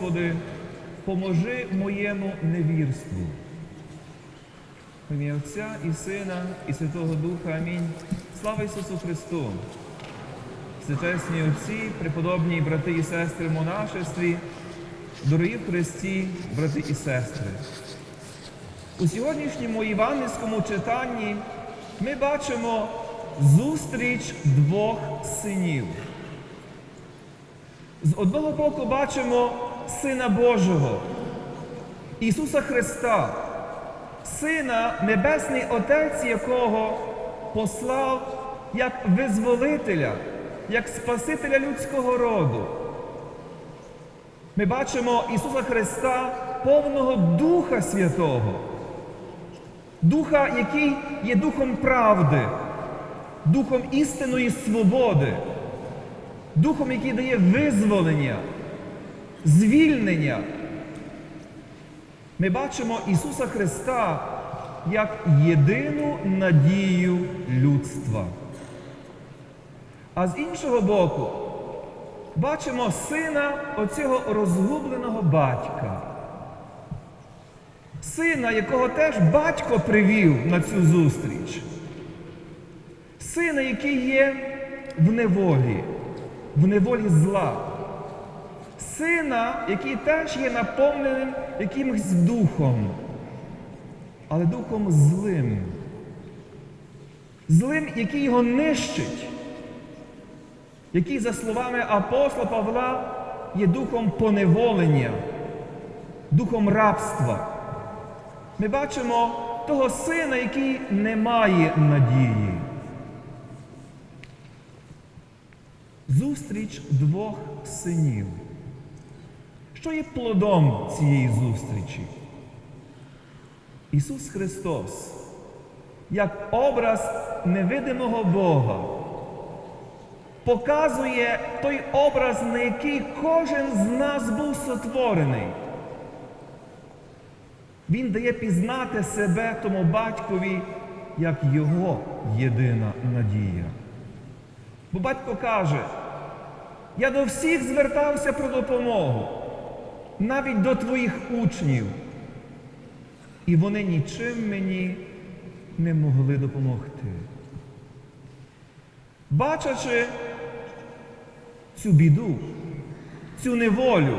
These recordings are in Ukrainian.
Господи, поможи моєму невірству. В ім'я Отця і Сина, і Святого Духа. Амінь. Слава Ісусу Христу! Всечесні Отці, преподобні брати і сестри в монашестві, дорогі в Христі, брати і сестри. У сьогоднішньому євангельському читанні ми бачимо зустріч двох синів. З одного боку бачимо Сина Божого, Ісуса Христа, Сина, Небесний Отець якого послав як визволителя, як Спасителя людського роду. Ми бачимо Ісуса Христа, повного Духа Святого, Духа, який є Духом правди, Духом істинної свободи, Духом, який дає визволення, звільнення. Ми бачимо Ісуса Христа як єдину надію людства. А з іншого боку, бачимо сина оцього розгубленого батька. Сина, якого теж батько привів на цю зустріч. Сина, який є в неволі, в неволі зла. Сина, який теж є наповненим якимось духом, але духом злим. Злим, який його нищить, який, за словами апостола Павла, є духом поневолення, духом рабства. Ми бачимо того сина, який не має надії. Зустріч двох синів. Що є плодом цієї зустрічі? Ісус Христос, як образ невидимого Бога, показує той образ, на який кожен з нас був сотворений. Він дає пізнати себе тому батькові як його єдина надія. Бо батько каже, я до всіх звертався про допомогу, навіть до твоїх учнів. І вони нічим мені не могли допомогти. Бачачи цю біду, цю неволю,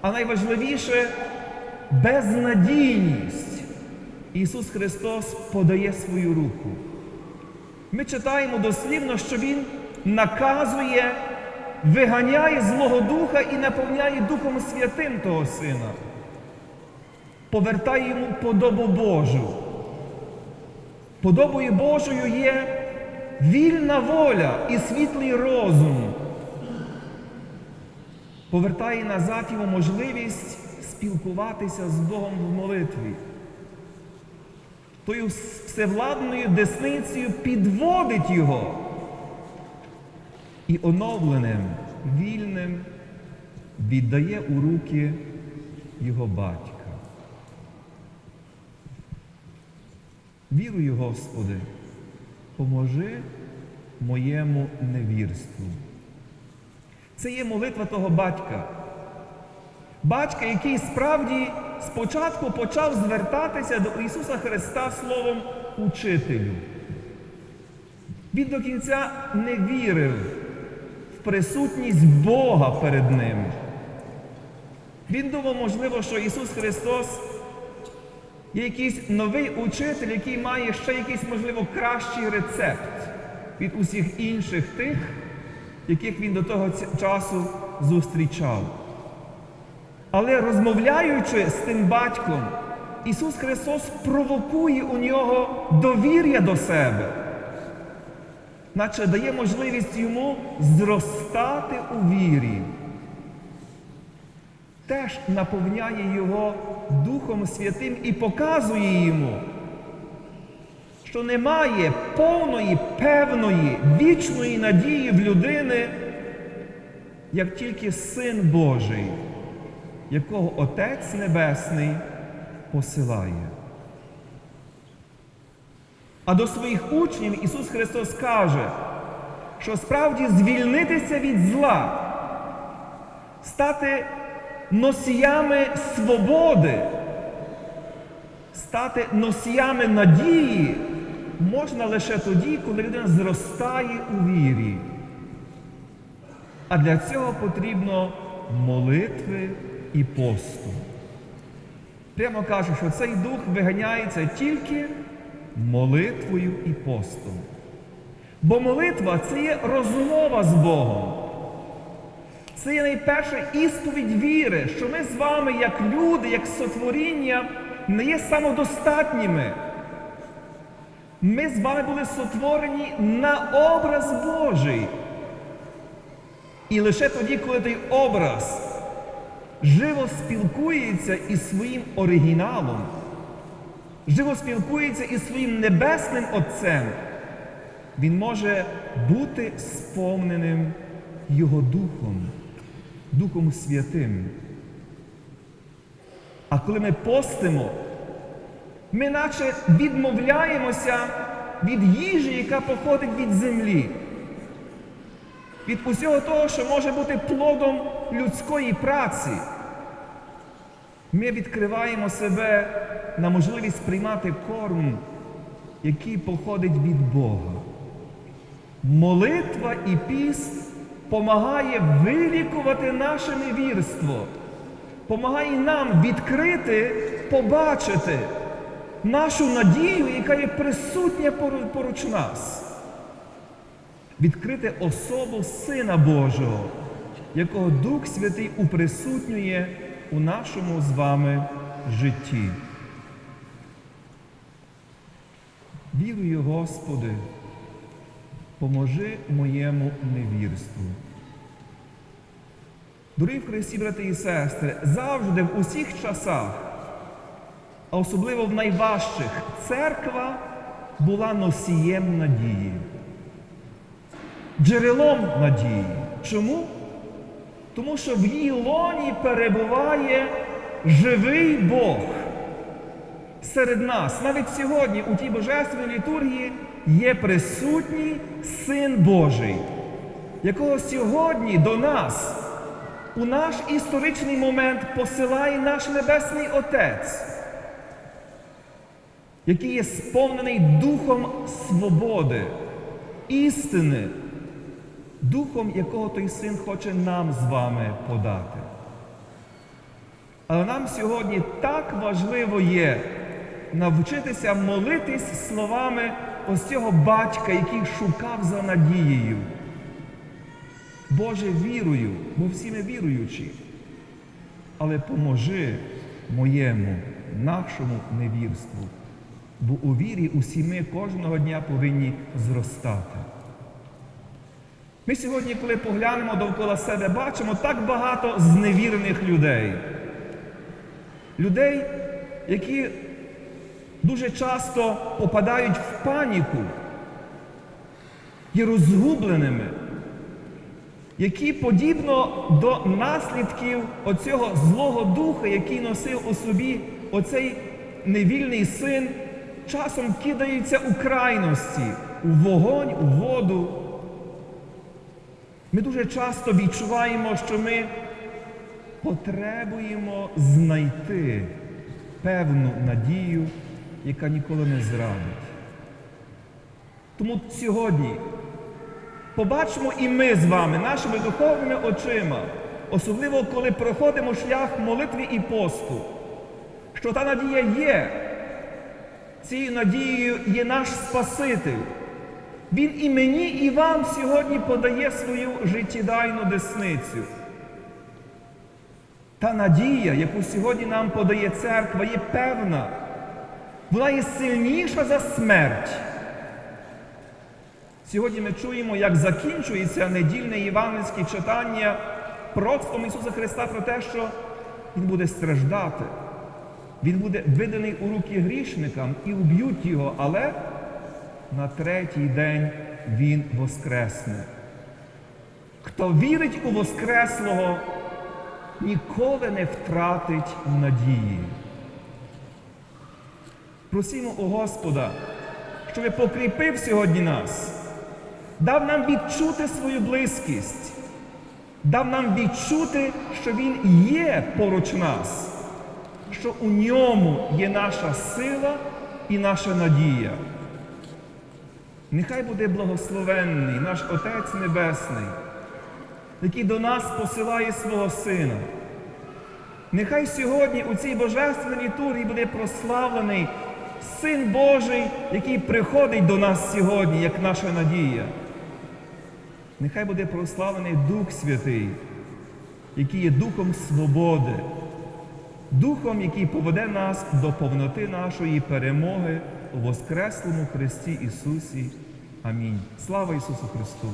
а найважливіше безнадійність, Ісус Христос подає свою руку. Ми читаємо дослівно, що Він наказує, виганяє Злого Духа і наповняє Духом Святим того Сина, повертає йому подобу Божу. Подобою Божою є вільна воля і світлий розум. Повертає назад йому можливість спілкуватися з Богом в молитві. Тою всевладною десницею підводить його і оновленим, вільним віддає у руки його батька. Вірую, Господи, поможи моєму невірству. Це є молитва того батька. Батька, який справді спочатку почав звертатися до Ісуса Христа словом учителю. Він до кінця не вірив присутність Бога перед ним. Він думав, можливо, що Ісус Христос є якийсь новий учитель, який має ще якийсь, можливо, кращий рецепт від усіх інших тих, яких він до того часу зустрічав. Але розмовляючи з тим батьком, Ісус Христос провокує у нього довір'я до себе, наче дає можливість йому зростати у вірі. Теж наповняє його Духом Святим і показує йому, що немає повної, певної, вічної надії в людини, як тільки Син Божий якого Отець Небесний посилає. А до своїх учнів Ісус Христос каже, що справді звільнитися від зла, стати носіями свободи, стати носіями надії можна лише тоді, коли людина зростає у вірі. А для цього потрібно молитви і посту. Прямо кажу, що цей дух виганяється тільки молитвою і постом. Бо молитва це є розмова з Богом. Це є найперша ісповідь віри, що ми з вами, як люди, як сотворіння, не є самодостатніми. Ми з вами були сотворені на образ Божий. І лише тоді, коли той образ живо спілкується із своїм оригіналом, живо спілкується із своїм небесним Отцем, він може бути сповненим Його Духом, Духом Святим. А коли ми постимо, ми наче відмовляємося від їжі, яка походить від землі, від усього того, що може бути плодом людської праці. Ми відкриваємо себе на можливість приймати корм, який походить від Бога. Молитва і піст помагає вилікувати наше невірство, помагає нам відкрити, побачити нашу надію, яка є присутня поруч нас. Відкрити особу Сина Божого, якого Дух Святий уприсутнює у нашому з вами житті. Вірую, Господи, поможи моєму невірству. Дорогі в Христі, брати і сестри, завжди в усіх часах, а особливо в найважчих, церква була носієм надії, джерелом надії. Чому? Тому що в її лоні перебуває живий Бог серед нас. Навіть сьогодні у тій божественній літургії є присутній Син Божий, якого сьогодні до нас у наш історичний момент посилає наш Небесний Отець, який є сповнений Духом свободи, істини, Духом, якого той син хоче нам з вами подати. Але нам сьогодні так важливо є навчитися молитись словами ось цього батька, який шукав за надією. Боже, вірую, бо всі ми віруючі. Але поможи моєму, нашому невірству, бо у вірі усі ми кожного дня повинні зростати. Ми сьогодні, коли поглянемо довкола себе, бачимо так багато зневірених людей. Людей, які дуже часто попадають в паніку, є розгубленими, які подібно до наслідків оцього злого духа, який носив у собі оцей невільний син, часом кидаються у крайності, у вогонь, у воду. Ми дуже часто відчуваємо, що ми потребуємо знайти певну надію, яка ніколи не зрадить. Тому сьогодні побачимо і ми з вами нашими духовними очима, особливо коли проходимо шлях молитви і посту, що та надія є. Цією надією є наш Спаситель. Він і мені, і вам сьогодні подає свою життєдайну десницю. Та надія, яку сьогодні нам подає церква, є певна. Вона є сильніша за смерть. Сьогодні ми чуємо, як закінчується недільне євангельське читання пророцтвом Ісуса Христа про те, що Він буде страждати. Він буде виданий у руки грішникам і уб'ють його, але на третій день Він воскресне. Хто вірить у Воскреслого, ніколи не втратить надії. Просімо у Господа, щоб покріпив сьогодні нас, дав нам відчути свою близькість, дав нам відчути, що Він є поруч нас, що у ньому є наша сила і наша надія. Нехай буде благословенний наш Отець Небесний, який до нас посилає свого Сина. Нехай сьогодні у цій божественній літургії буде прославлений Син Божий, який приходить до нас сьогодні, як наша надія. Нехай буде прославлений Дух Святий, який є Духом свободи, Духом, який поведе нас до повноти нашої перемоги у Воскреслому Христі Ісусі. Амінь. Слава Ісусу Христу!